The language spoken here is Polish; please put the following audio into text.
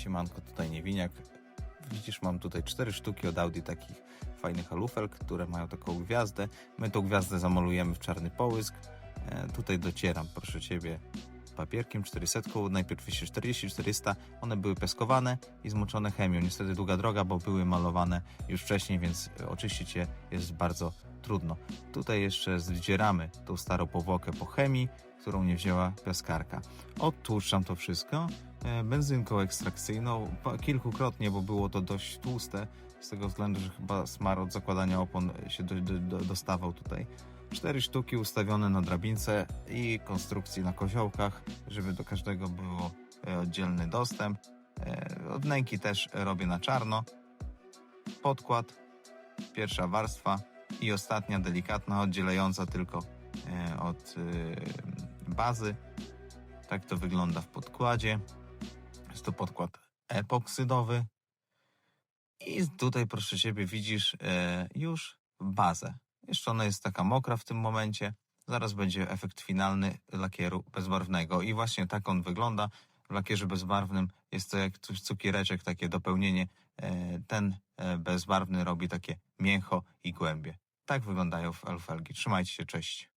Siemanko, tutaj Niewiniak. Widzisz, mam tutaj cztery sztuki od Audi takich fajnych alufelk, które mają taką gwiazdę. My tą gwiazdę zamalujemy w czarny połysk. E, tutaj docieram, proszę Ciebie, papierkiem 400. Najpierw 240-400. One były piaskowane i zmoczone chemią. Niestety długa droga, bo były malowane już wcześniej, więc e, oczyścić je jest bardzo trudno. Tutaj jeszcze zdzieramy tą starą powłokę po chemii, którą nie wzięła piaskarka. Odtłuszczam to wszystko benzynką ekstrakcyjną kilkukrotnie, bo było to dość tłuste, z tego względu, że chyba smar od zakładania opon się do, do, do, dostawał tutaj. Cztery sztuki ustawione na drabince i konstrukcji na koziołkach, żeby do każdego było e, oddzielny dostęp. E, Od wnęki też robię na czarno. Podkład, pierwsza warstwa i ostatnia delikatna, oddzielająca tylko e, od e, bazy. Tak to wygląda w podkładzie. Jest to podkład epoksydowy. I tutaj, proszę Ciebie, widzisz e, już bazę. Jeszcze ona jest taka mokra w tym momencie. Zaraz będzie efekt finalny lakieru bezbarwnego. I właśnie tak on wygląda. W lakierze bezbarwnym jest to jak cukiereczek, takie dopełnienie. E, ten e, bezbarwny robi takie mięcho i głębie. Tak wyglądają w alfelgi. Trzymajcie się, cześć.